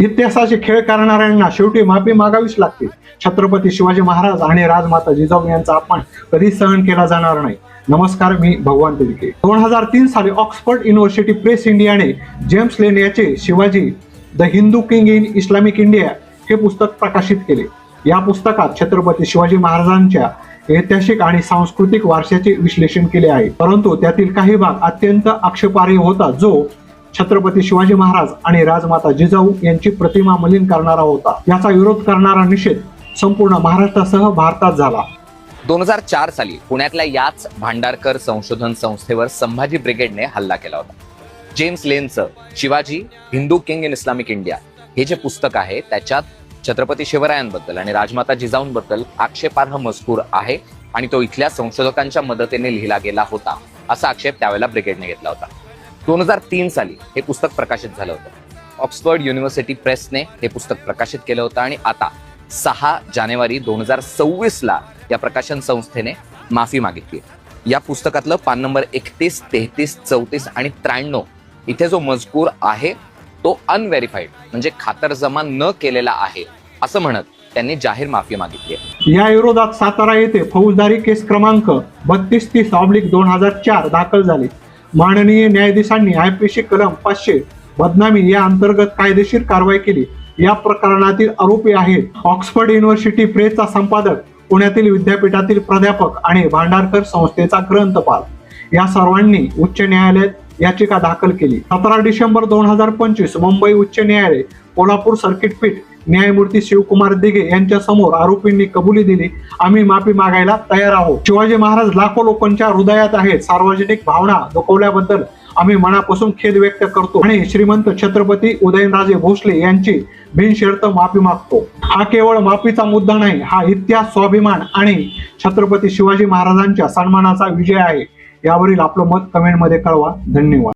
इतिहासाचे खेळ करणाऱ्यांना शेवटी माफी मागावीच लागते. छत्रपती शिवाजी महाराज आणि राजमाता जिजाऊ यांचा अपमान कधी सहन केला जाणार नाही. नमस्कार मी भगवान तिलके. दोन हजार तीन साली ऑक्सफर्ड युनिव्हर्सिटी प्रेस इंडियाने जेम्स लेन याचे Shivaji the Hindu king in Islamic India हे पुस्तक प्रकाशित केले. या पुस्तकात छत्रपती शिवाजी महाराजांच्या ऐतिहासिक आणि सांस्कृतिक वारशाचे विश्लेषण केले आहे. परंतु त्यातील काही भाग अत्यंत आक्षेपार्ह होता जो छत्रपती शिवाजी महाराज आणि राजमाता जिजाऊ यांची प्रतिमा मलिन करणारा होता. याचा विरोध करणारा निषेध संपूर्ण महाराष्ट्रासह भारतात झाला. दोन हजार चार साली पुण्यातल्या याच भांडारकर संशोधन संस्थेवर संभाजी ब्रिगेडने हल्ला केला होता. James लेनचं Shivaji Hindu king in Islamic India हे जे पुस्तक आहे त्याच्यात छत्रपती शिवरायांबद्दल आणि राजमाता जिजाऊंबद्दल आक्षेपार्ह मजकूर आहे आणि तो इथल्या संशोधकांच्या मदतीने लिहिला गेला होता असा आक्षेप त्यावेळेला ब्रिगेडने घेतला होता. दोन हजार तीन साली हे पुस्तक प्रकाशित झालं होतं. ऑक्सफर्ड युनिव्हर्सिटी प्रेसने हे पुस्तक प्रकाशित केलं होतं आणि आता सहा जानेवारी दोन हजार सव्वीसला या प्रकाशन संस्थेने माफी मागितली या पुस्तकातलं पान नंबर एकतीस तेहतीस चौतीस आणि त्र्याण्णव इथे जो मजकूर आहे तो अनव्हेरीफाईड म्हणजे खातरजमा न केलेला आहे असं म्हणत त्यांनी जाहीर माफी मागितली आहे. या विरोधात सातारा येथे फौजदारी केस क्रमांक बत्तीस तीस ऑब्लिक दोन हजार चार दाखल झाली. माननीय न्यायाधीशांनी आयपीसी कलम पाचशे बदनामी या अंतर्गत कायदेशीर कारवाई केली. या प्रकरणातील आरोपी आहेत ऑक्सफर्ड युनिव्हर्सिटी प्रेसचा संपादक पुण्यातील विद्यापीठातील प्राध्यापक आणि भांडारकर संस्थेचा ग्रंथपाल. या सर्वांनी उच्च न्यायालयात याचिका दाखल केली. सतरा डिसेंबर दोन हजार पंचवीस मुंबई उच्च न्यायालय कोल्हापूर सर्किट पीठ न्यायमूर्ती शिवकुमार दिघे यांच्या समोर आरोपींनी कबुली दिली. आम्ही माफी मागायला तयार आहोत. शिवाजी महाराज लाखो लोकांच्या हृदयात आहेत. सार्वजनिक भावना दुखवल्याबद्दल आम्ही मनापासून खेद व्यक्त करतो आणि श्रीमंत छत्रपती उदयनराजे भोसले यांची बिनशर्त माफी मागतो. हा केवळ माफीचा मुद्दा नाही हा इतिहास स्वाभिमान आणि छत्रपती शिवाजी महाराजांच्या सन्मानाचा विजय आहे. यावरील आपलं मत कमेंटमध्ये कळवा. धन्यवाद.